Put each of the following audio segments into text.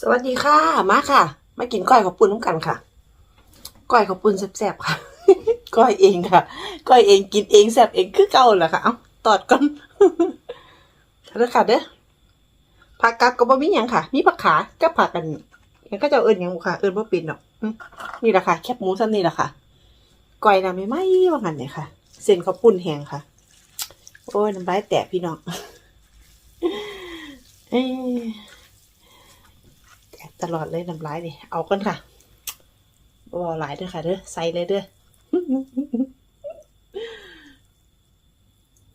สวัสดีค่ะ มาค่ะ มากินก้อยขอบปุ้นน้ำกันค่ะ ก้อยขอบปุ้นแซ่บๆค่ะ ก้อยเองค่ะ ก้อยเองกินเองแซ่บเองคือเก่าแหละค่ะ เอ้าตอดก่อนเด้อค่ะเด้อผักกับก็บ่มีหยังค่ะ มีผักขากับผักกันยังก็จะเอิ้นยังบ่ค่ะ เอิ้นบ่ป็นดอกอืมนี่แหละค่ะ แคบหมูซ้ำนี่แหละค่ะ ก้อยนะไม่ไหมว่างันเนี่ยค่ะ เส้นข้าวปุ้นแห้งค่ะ โอ้ยน้ำลายแตกพี่น้องเอ้ย ตลอดเลยน้ำลายนี่เอากันค่ะบอหลายเด้อค่ะเด้อใส่เลยเด้อ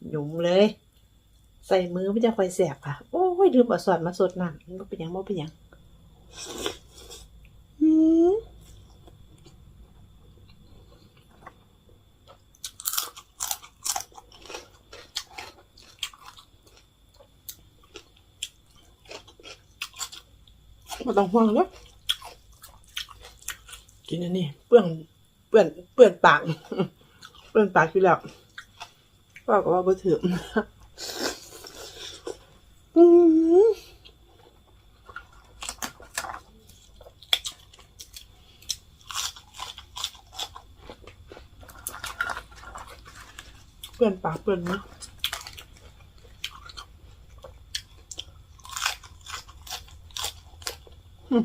หยุ่มเลย ใส่มือไม่จะคอยแสบค่ะ โอ้ยลืมเอาสอดมาสดน้ำมันก็เป็นยังมันเป็นยังอืม ไม่ต้องห่วงเนาะกินอันนี้เปื้อนเปื้อนเปื้อนปากเปื้อนปากอยู่แล้วก็ก็ว่าบ่ถือเปื้อนปากเปื้อนมืออืม จั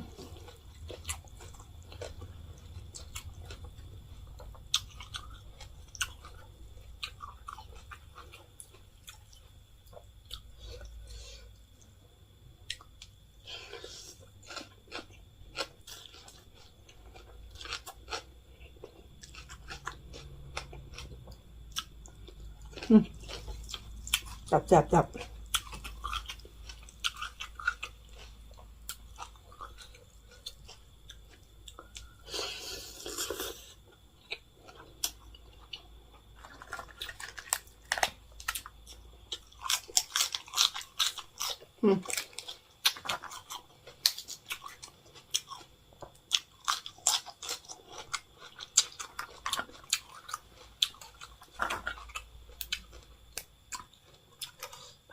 บจับจับอืม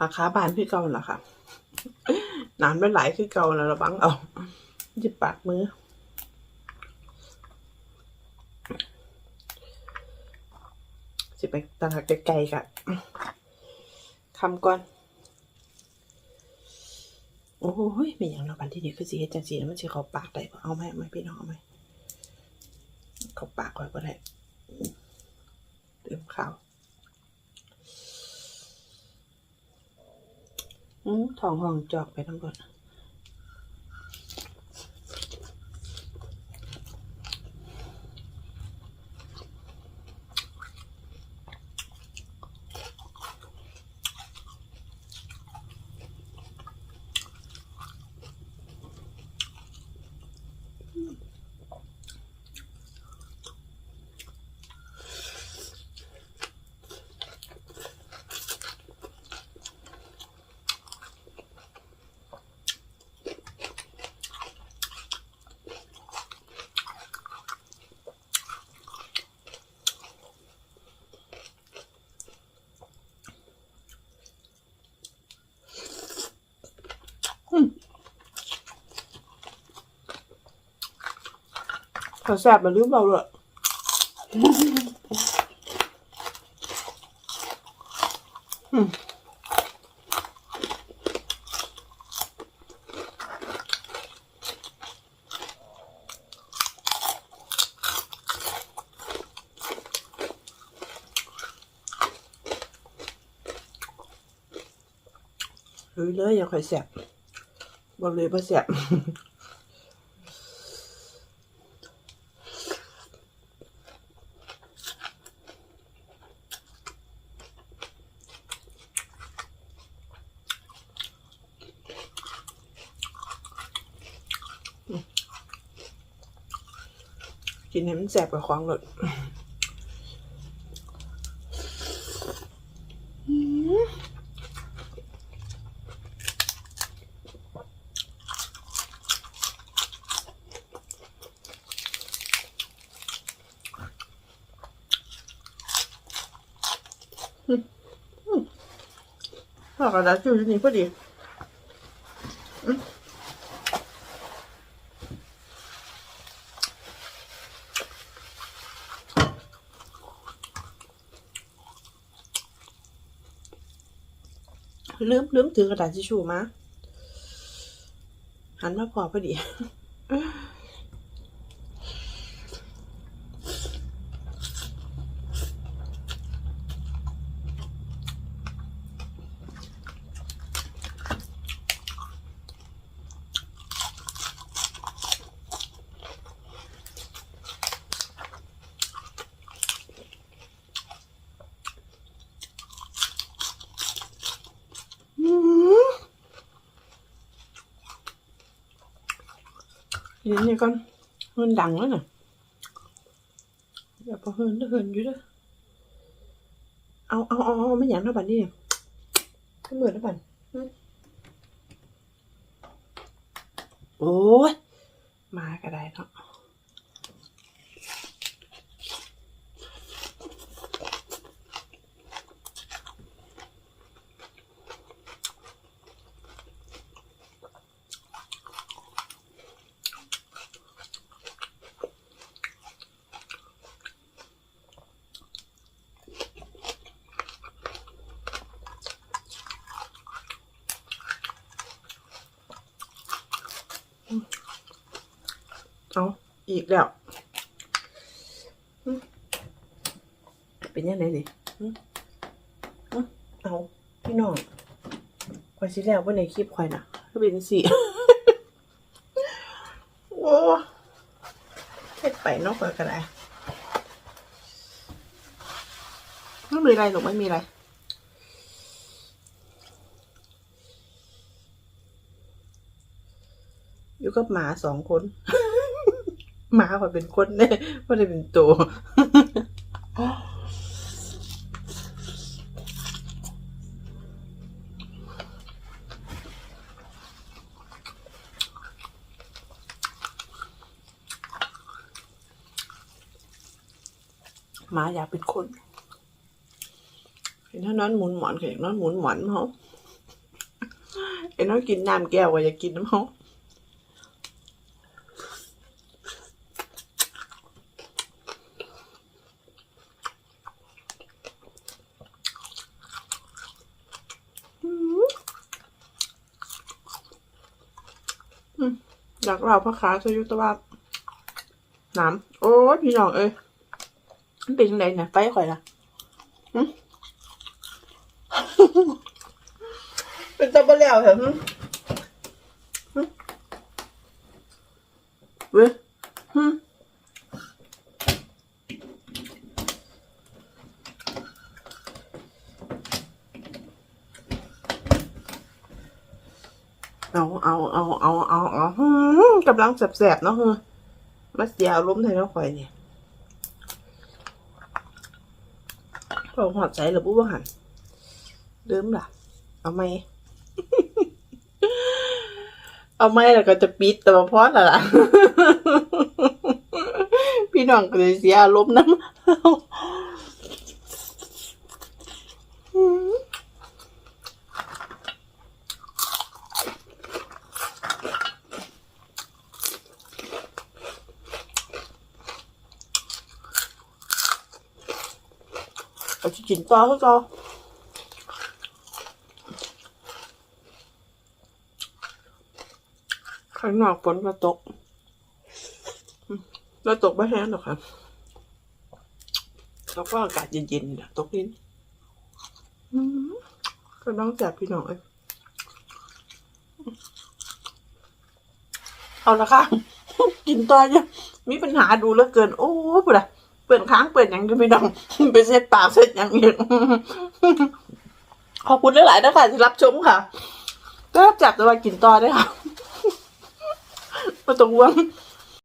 ผักขาบานคือเก่าแล้วค่ะน้ำมันไหลคือเก่าแล้วระวังเอาจะปากมือสิไปตลาดไกลๆกะคำก่อน โอ้ยไม่อย่างเราบันที่นี่คือสิเฮ็ดจังสีแล้วมันสิเขาปากได้บ่เอาไหมเอาไหมพี่น้องเอาไหมเขาปากก่อนก็ได้เติมข้าว อืมท้องห้องจอกไปทั้งหมดเขาแซ่บมาลืมเราเลยอืมลุยเลยอย่าค่อยแสบบอกเลยว่าแสบ กินให้มันแสบกับของหลดข้าวกระดาษอยู่ที่นี่พอดีอืม ลืมลืมถือกระดาษทิชชู่มาหันมาพอพอดี เดี๋ ยวนี่ก่อนเฮินดังแล้วน่ะอย่าพอเฮือนเด้อเฮินอยู่เด้อเอาเอาเอาเอาไม่หยางนะบัดนี้ไม่เหมือนนะบัดอืมโอ้ยมากระได้เนาะเอีกแล้ว เป็นยังไงดิเอาพี่น้องควายสิแล้วว่าในคลิปควายน่ะก็เป็นสิโอ้เฮ็ดไปนอกกระไดไม่มีอะไรหรอกไม่มีอะไรอยู่กับหมาสองคน หมาคอเป็นคนเนี่ยไม่ได้เป็นตัวหมาอยากเป็นคนเห็นถ้านอนหมุนหมอนก็อยากนอนหมุนหมอนเขาเห็นนอนกินน้ำแก้วก็อยากกินน้ำเขา อยากเล่าพระคาสยุตวาน้ำโอ้ยพี่น้องเอ้ยมันเป็นยังไงเนี่ยไฟข่อยนะเป็นตะบะแล้วเหรอหึหึเว้ยหึ เอาเอาเอาเอาเอากำลังแสบๆเนาะหึมาเสียอารมณ์ไทยแล้วข่อยเนี่ยพอหอดใจหรือปุ๊บว่าหันเริ่มล่ะ เอาไหมเอาไหมแล้วก็จะปิดแต่ว่าพอและล่ะ พี่น้องก็เลยเสียอารมณ์น้ำ จะกินต่อก็ต่อข้างนอกฝนก็ตกมแล้วตกไม่แห้งหรอกครับแล้วก็อากาศเย็นๆนะตกนิดก็ต้องจับพี่น้องเอ้ยเอาละค่ะ กินต่อเนี่ยมีปัญหาดูแล้วเกิน โอ้ปะเปิดค้างเปิดอยังก็ไม่ต้องไปเซ็ตปากเซ็ตอยังอีกขอบคุณหลายๆนะคะที่รับชมค่ะก็จับตัวกินต่อได้ค่ะมาตรงวง